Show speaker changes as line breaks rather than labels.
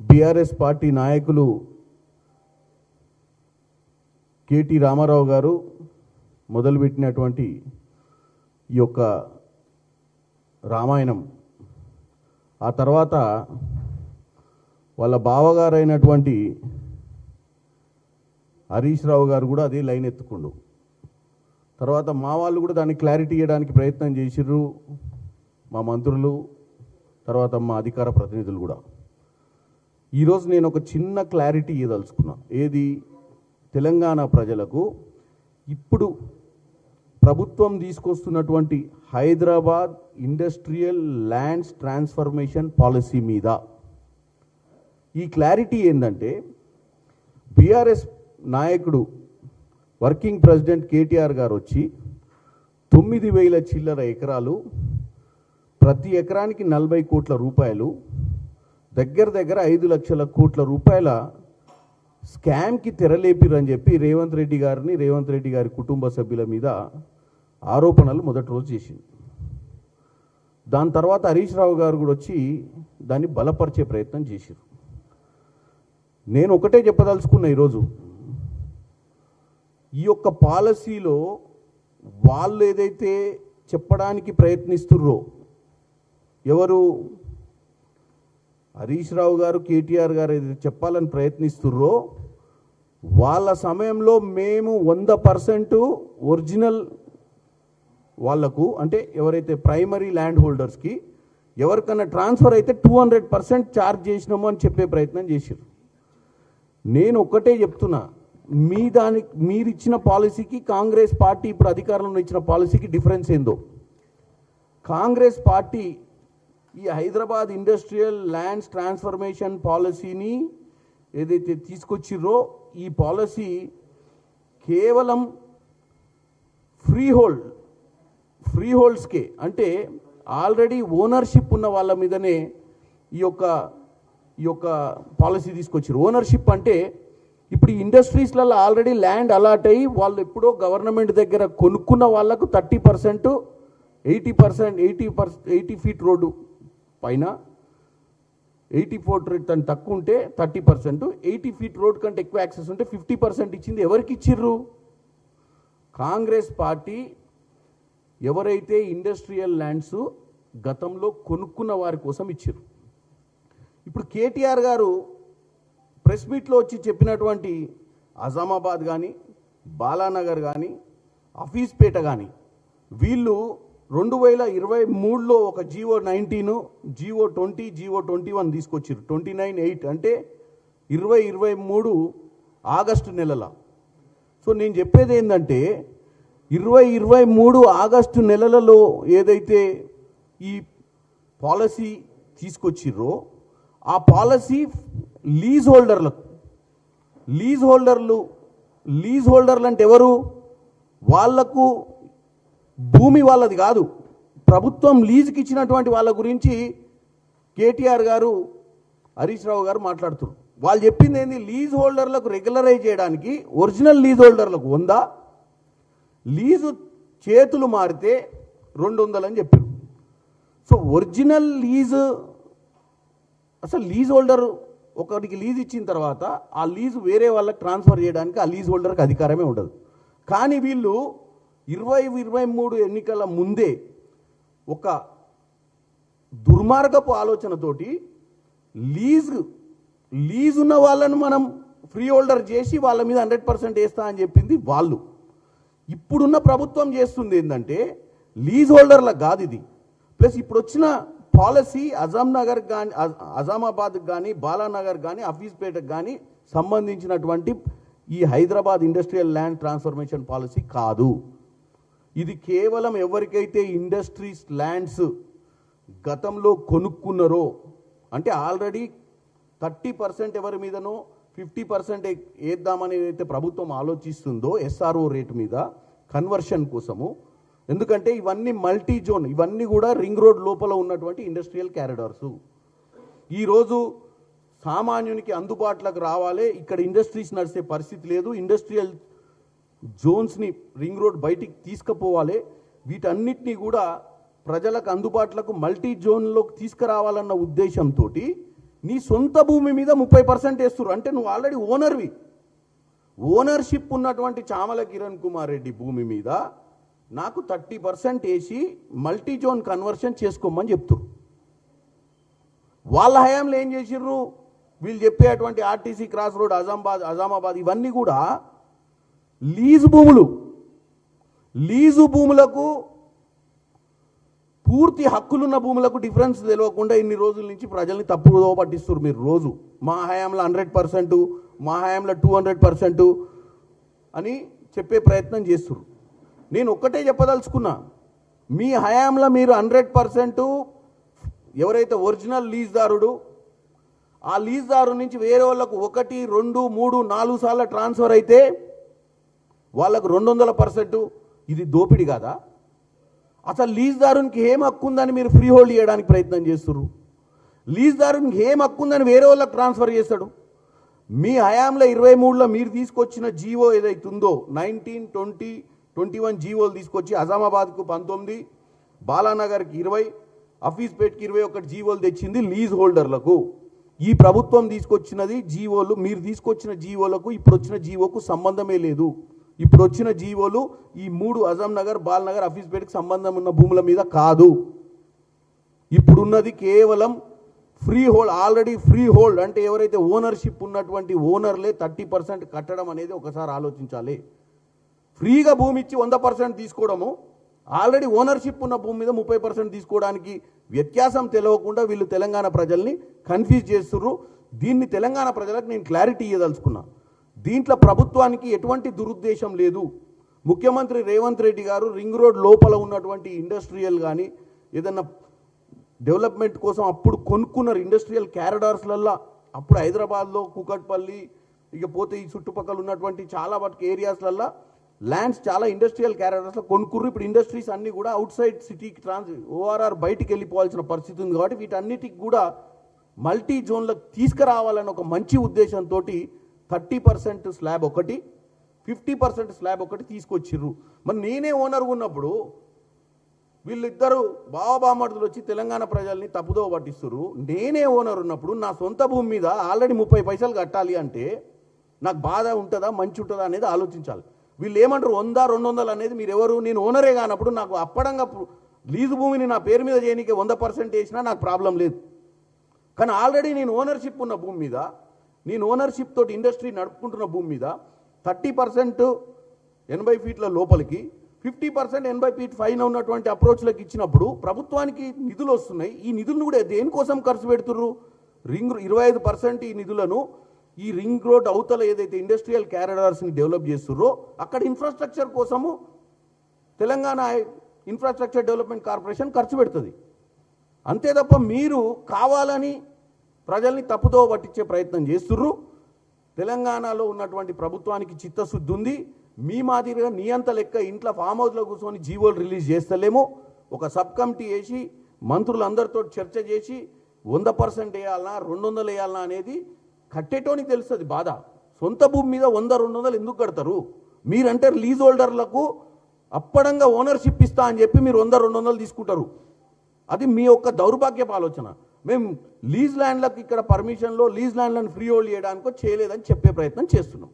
BRS party నాయకులు KT Rama Rao గారు మొదలుపెట్టినటువంటి ఈ యొక్క రామాయణం. ఆ తర్వాత వాళ్ళ బావగారైనటువంటి హరీష్ రావు గారు కూడా అదే లైన్ ఎత్తుకుండు. తర్వాత మా వాళ్ళు కూడా దాన్ని క్లారిటీ ఇవ్వడానికి ప్రయత్నం చేసిర్రు మా మంత్రులు తర్వాత మా అధికార ప్రతినిధులు కూడా. ఈరోజు నేను ఒక చిన్న క్లారిటీ ఇవ్వదలుచుకున్నా ఏది? తెలంగాణ ప్రజలకు ఇప్పుడు ప్రభుత్వం తీసుకొస్తున్నటువంటి Hyderabad industrial lands transformation policy మీద. ఈ క్లారిటీ ఏంటంటే బీఆర్ఎస్ నాయకుడు వర్కింగ్ ప్రెసిడెంట్ కేటీఆర్ గారు వచ్చి తొమ్మిది వేల చిల్లర ఎకరాలు ప్రతి ఎకరానికి నలభై కోట్ల రూపాయలు దగ్గర దగ్గర ఐదు లక్షల కోట్ల రూపాయల స్కామ్కి తెరలేపిరని చెప్పి రేవంత్ రెడ్డి గారిని రేవంత్ రెడ్డి గారి కుటుంబ సభ్యుల మీద ఆరోపణలు మొదటి రోజు చేసింది. దాని తర్వాత హరీష్ రావు గారు కూడా వచ్చి దాన్ని బలపరిచే ప్రయత్నం చేశారు నేను ఒకటే చెప్పదలుచుకున్నా ఈరోజు. ఈ యొక్క పాలసీలో వాళ్ళు ఏదైతే చెప్పడానికి ప్రయత్నిస్తుర్రో ఎవరు హరీష్ రావు గారు కేటీఆర్ గారు ఏదైతే చెప్పాలని ప్రయత్నిస్తుర్రో వాళ్ళ సమయంలో మేము వంద పర్సెంట్ ఒరిజినల్ వాళ్ళకు అంటే ఎవరైతే ప్రైమరీ ల్యాండ్ హోల్డర్స్కి ఎవరికన్నా ట్రాన్స్ఫర్ అయితే టూ హండ్రెడ్ పర్సెంట్ ఛార్జ్ చేసినాము అని చెప్పే ప్రయత్నం చేశారు నేను ఒక్కటే చెప్తున్నా మీ దానికి మీరు ఇచ్చిన పాలసీకి కాంగ్రెస్ పార్టీ ఇప్పుడు అధికారంలో ఇచ్చిన పాలసీకి డిఫరెన్స్ ఏందో? కాంగ్రెస్ పార్టీ ఈ హైదరాబాద్ ఇండస్ట్రియల్ ల్యాండ్స్ ట్రాన్స్ఫర్మేషన్ పాలసీని ఏదైతే తీసుకొచ్చిర్రో ఈ పాలసీ కేవలం ఫ్రీ హోల్డ్ ఫ్రీ హోల్డ్స్కే అంటే ఆల్రెడీ ఓనర్షిప్ ఉన్న వాళ్ళ మీదనే ఈ యొక్క ఈ యొక్క పాలసీ తీసుకొచ్చారు ఓనర్షిప్ అంటే ఇప్పుడు ఇండస్ట్రీస్లలో ఆల్రెడీ ల్యాండ్ అలాట్ అయ్యి వాళ్ళు ఎప్పుడో గవర్నమెంట్ దగ్గర కొనుక్కున్న వాళ్ళకు thirty percent eighty percent eighty percent eighty feet road పైన ఎయిటీ ఫోర్ రేట్ అని తక్కువ ఉంటే thirty percent eighty feet road కంటే ఎక్కువ యాక్సెస్ ఉంటే ఫిఫ్టీ పర్సెంట్ ఇచ్చింది ఎవరికి ఇచ్చిర్రు? కాంగ్రెస్ పార్టీ ఎవరైతే ఇండస్ట్రియల్ ల్యాండ్స్ గతంలో కొనుక్కున్న వారి కోసం ఇచ్చారు ఇప్పుడు కేటీఆర్ గారు ప్రెస్ మీట్లో వచ్చి చెప్పినటువంటి అజామాబాద్ కానీ బాలానగర్ కానీ హఫీజ్పేట కానీ వీళ్ళు రెండు వేల ఇరవై మూడులో ఒక GO nineteen GO twenty GO twenty one తీసుకొచ్చారు ట్వంటీ నైన్ ఎయిట్ అంటే ఇరవై ఇరవై మూడు ఆగస్టు నెలల. సో నేను చెప్పేది ఏంటంటే ఇరవై ఇరవై మూడు ఆగస్టు నెలలలో ఏదైతే ఈ పాలసీ తీసుకొచ్చిర్రో ఆ పాలసీ లీజ్ హోల్డర్లకు లీజ్ హోల్డర్లు లీజ్ హోల్డర్లు అంటే ఎవరు? వాళ్ళకు భూమి వాళ్ళది కాదు. ప్రభుత్వం లీజుకి ఇచ్చినటువంటి వాళ్ళ గురించి కేటీఆర్ గారు హరీష్ రావు గారు మాట్లాడుతున్నారు. వాళ్ళు చెప్పింది ఏంది? లీజ్ హోల్డర్లకు రెగ్యులరైజ్ చేయడానికి ఒరిజినల్ లీజ్ హోల్డర్లకు ఉందా లీజు చేతులు మారితే రెండు వందలని చెప్పారు. సో ఒరిజినల్ లీజు అసలు లీజ్ హోల్డర్ ఒకరికి లీజ్ ఇచ్చిన తర్వాత ఆ లీజు వేరే వాళ్ళకి ట్రాన్స్ఫర్ చేయడానికి ఆ లీజ్ హోల్డర్కి అధికారమే ఉండదు. కానీ వీళ్ళు ఇరవై ఇరవై మూడు ఎన్నికల ముందే ఒక దుర్మార్గపు ఆలోచనతోటి లీజ్ లీజ్ ఉన్న వాళ్ళను మనం ఫ్రీ హోల్డర్ చేసి వాళ్ళ మీద హండ్రెడ్ పర్సెంట్ వేస్తా అని చెప్పింది వాళ్ళు. ఇప్పుడున్న ప్రభుత్వం చేస్తుంది ఏంటంటే లీజ్ హోల్డర్లకు కాదు ఇది. ప్లస్ ఇప్పుడు వచ్చిన పాలసీ అజాం నగర్ కానీ అజామాబాద్కి కానీ బాలానగర్ కానీ హఫీజ్పేటకు కానీ సంబంధించినటువంటి ఈ Hyderabad industrial land transformation policy కాదు. ఇది కేవలం ఎవరికైతే ఇండస్ట్రీస్ ల్యాండ్స్ గతంలో కొనుక్కున్నారో అంటే ఆల్రెడీ థర్టీ పర్సెంట్ ఎవరి మీదనో ఫిఫ్టీ పర్సెంట్ వేద్దామని అయితే ప్రభుత్వం ఆలోచిస్తుందో ఎస్ఆర్ఓ రేటు మీద కన్వర్షన్ కోసము. ఎందుకంటే ఇవన్నీ మల్టీ జోన్ ఇవన్నీ కూడా రింగ్ రోడ్ లోపల ఉన్నటువంటి ఇండస్ట్రియల్ క్యారిడార్సు ఈరోజు సామాన్యునికి అందుబాటులోకి రావాలి ఇక్కడ ఇండస్ట్రీస్ నడిచే పరిస్థితి లేదు ఇండస్ట్రియల్ జోన్స్ని రింగ్ రోడ్ బయటికి తీసుకుపోవాలి. వీటన్నిటినీ కూడా ప్రజలకు అందుబాటులోకి మల్టీ జోన్లోకి తీసుకురావాలన్న ఉద్దేశంతో నీ సొంత భూమి మీద ముప్పై పర్సెంట్ వేస్తున్నారు అంటే నువ్వు ఆల్రెడీ ఓనర్వి ఓనర్షిప్ ఉన్నటువంటి చామల కిరణ్ కుమార్ రెడ్డి భూమి మీద నాకు థర్టీ పర్సెంట్ వేసి మల్టీ జోన్ కన్వర్షన్ చేసుకోమని చెప్తున్నారు వాళ్ళ హయాంలో ఏం చేసిర్రు? వీళ్ళు చెప్పేటువంటి RTC cross road Azamabad Azamabad ఇవన్నీ కూడా లీజు భూములు. లీజు భూములకు పూర్తి హక్కులున్న భూములకు డిఫరెన్స్ తెలియకుండా ఇన్ని రోజుల నుంచి ప్రజల్ని తప్పుదో పట్టిస్తారు మీరు రోజు. మా హయాంలో హండ్రెడ్ పర్సెంట్ మా హయాంలో టూ హండ్రెడ్ పర్సెంట్ అని చెప్పే ప్రయత్నం చేస్తారు నేను ఒక్కటే చెప్పదలుచుకున్నా మీ హయాంలో మీరు హండ్రెడ్ పర్సెంట్ ఎవరైతే ఒరిజినల్ లీజ్దారుడు ఆ లీజ్దారు నుంచి వేరే వాళ్ళకు ఒకటి రెండు మూడు నాలుగు సార్లు ట్రాన్స్ఫర్ అయితే వాళ్ళకు రెండు వందల పర్సెంట్ ఇది దోపిడి కాదా? అసలు లీజ్దారునికి ఏం హక్కు ఉందని మీరు ఫ్రీ హోల్డ్ చేయడానికి ప్రయత్నం చేస్తున్నారు లీజ్దారునికి ఏం హక్కు ఉందని వేరే వాళ్ళకి ట్రాన్స్ఫర్ చేస్తాడు? మీ హయాంలో ఇరవై మూడులో మీరు తీసుకొచ్చిన జీవో ఏదైతే ఉందో నైన్టీన్ ట్వంటీ ట్వంటీ వన్ జీవోలు తీసుకొచ్చి అజామాబాద్కు పంతొమ్మిది బాలానగర్కి ఇరవై అఫీస్పేట్కి ఇరవై ఒకటి జీవోలు తెచ్చింది లీజ్ హోల్డర్లకు. ఈ ప్రభుత్వం తీసుకొచ్చినది జీవోలు మీరు తీసుకొచ్చిన జీవోలకు ఇప్పుడు వచ్చిన జీవోకు సంబంధమే లేదు. ఇప్పుడు వచ్చిన జీవోలు ఈ మూడు అజంనగర్ బాల్నగర్ బాలనగర్ అఫీస్పేట్కి సంబంధం ఉన్న భూముల మీద కాదు. ఇప్పుడున్నది కేవలం free hold already free hold అంటే ఎవరైతే ఓనర్షిప్ ఉన్నటువంటి ఓనర్లే థర్టీ పర్సెంట్ కట్టడం అనేది ఒకసారి ఆలోచించాలి. ఫ్రీగా భూమి ఇచ్చి వంద పర్సెంట్ తీసుకోవడము ఆల్రెడీ ఓనర్షిప్ ఉన్న భూమి మీద ముప్పై పర్సెంట్ తీసుకోవడానికి వ్యత్యాసం తెలియకుండా వీళ్ళు తెలంగాణ ప్రజల్ని కన్ఫ్యూజ్ చేస్తుర్రు. దీన్ని తెలంగాణ ప్రజలకు నేను క్లారిటీ ఇవ్వదలుచుకున్నా దీంట్లో ప్రభుత్వానికి ఎటువంటి దురుద్దేశం లేదు. ముఖ్యమంత్రి రేవంత్ రెడ్డి గారు రింగ్ రోడ్ లోపల ఉన్నటువంటి ఇండస్ట్రియల్ కానీ ఏదన్నా డెవలప్మెంట్ కోసం అప్పుడు కొనుక్కున్నారు ఇండస్ట్రియల్ క్యారిడార్స్లల్లో అప్పుడు హైదరాబాద్లో కూకట్పల్లి ఇక పోతే ఈ చుట్టుపక్కల ఉన్నటువంటి చాలా వాటికి ఏరియాస్లల్లో ల్యాండ్స్ చాలా ఇండస్ట్రియల్ క్యారిడార్స్లో కొనుక్కుర్రు. ఇప్పుడు ఇండస్ట్రీస్ అన్నీ కూడా అవుట్ సైడ్ సిటీకి ట్రాన్స్ ఓఆర్ఆర్ బయటికి వెళ్ళిపోవాల్సిన పరిస్థితి ఉంది కాబట్టి వీటన్నిటికి కూడా మల్టీ జోన్లకు తీసుకురావాలని ఒక మంచి ఉద్దేశంతో థర్టీ పర్సెంట్ స్లాబ్ ఒకటి ఫిఫ్టీ పర్సెంట్ స్లాబ్ ఒకటి తీసుకొచ్చిర్రు. మరి నేనే ఓనర్ ఉన్నప్పుడు వీళ్ళిద్దరూ బావబామర్దులు వచ్చి తెలంగాణ ప్రజల్ని తప్పుదో పట్టిస్తున్నారు నేనే ఓనర్ ఉన్నప్పుడు నా సొంత భూమి మీద ఆల్రెడీ ముప్పై పైసలు కట్టాలి అంటే నాకు బాధ ఉంటుందా మంచి ఉంటుందా అనేది ఆలోచించాలి. వీళ్ళు ఏమంటారు వంద రెండు వందలు అనేది మీరు ఎవరు నేను ఓనరే కానప్పుడు నాకు అప్పడంగా లీజు భూమిని నా పేరు మీద చేయనీకి వంద పర్సెంట్ వేసినా నాకు ప్రాబ్లం లేదు. కానీ ఆల్రెడీ నేను ఓనర్షిప్ ఉన్న భూమి మీద నేను ఓనర్షిప్ తోటి ఇండస్ట్రీ నడుపుకుంటున్న భూమి మీద థర్టీ పర్సెంట్ ఎనభై ఫీట్ల లోపలికి ఫిఫ్టీ పర్సెంట్ ఎనభై ఫీట్ పైన ఉన్నటువంటి అప్రోచ్లకు ఇచ్చినప్పుడు ప్రభుత్వానికి నిధులు వస్తున్నాయి. ఈ నిధులను కూడా దేనికోసం ఖర్చు పెడుతుర్రు? రింగ్ ఇరవై ఐదు పర్సెంట్ ఈ నిధులను ఈ రింగ్ రోడ్ అవతల ఏదైతే ఇండస్ట్రియల్ క్యారిడార్స్ని డెవలప్ చేస్తుర్రో అక్కడ ఇన్ఫ్రాస్ట్రక్చర్ కోసము తెలంగాణ ఇన్ఫ్రాస్ట్రక్చర్ డెవలప్మెంట్ కార్పొరేషన్ ఖర్చు పెడుతుంది. అంతే తప్ప మీరు కావాలని ప్రజల్ని తప్పుదో పట్టించే ప్రయత్నం చేస్తుర్రు. తెలంగాణలో ఉన్నటువంటి ప్రభుత్వానికి చిత్తశుద్ధి ఉంది. మీ మాదిరిగా నియంత లెక్క ఇంట్లో ఫామ్ హౌస్లో కూర్చొని జీవోలు రిలీజ్ చేస్తలేము. ఒక సబ్ కమిటీ వేసి మంత్రులందరితో చర్చ చేసి వంద పర్సెంట్ వేయాలనా రెండు వందలు వేయాలనా అనేది కట్టేటోనికి తెలుస్తుంది బాధ. సొంత భూమి మీద వంద రెండు వందలు ఎందుకు కడతారు? మీరంటే లీజ్ హోల్డర్లకు అప్పడంగా ఓనర్షిప్ ఇస్తా అని చెప్పి మీరు వంద రెండు వందలు తీసుకుంటారు. అది మీ యొక్క దౌర్భాగ్యపు ఆలోచన. మేము లీజ్ ల్యాండ్లకు ఇక్కడ పర్మిషన్లో లీజ్ ల్యాండ్లను ఫ్రీ హోల్డ్ చేయడానికో చేయలేదని చెప్పే ప్రయత్నం చేస్తున్నాం.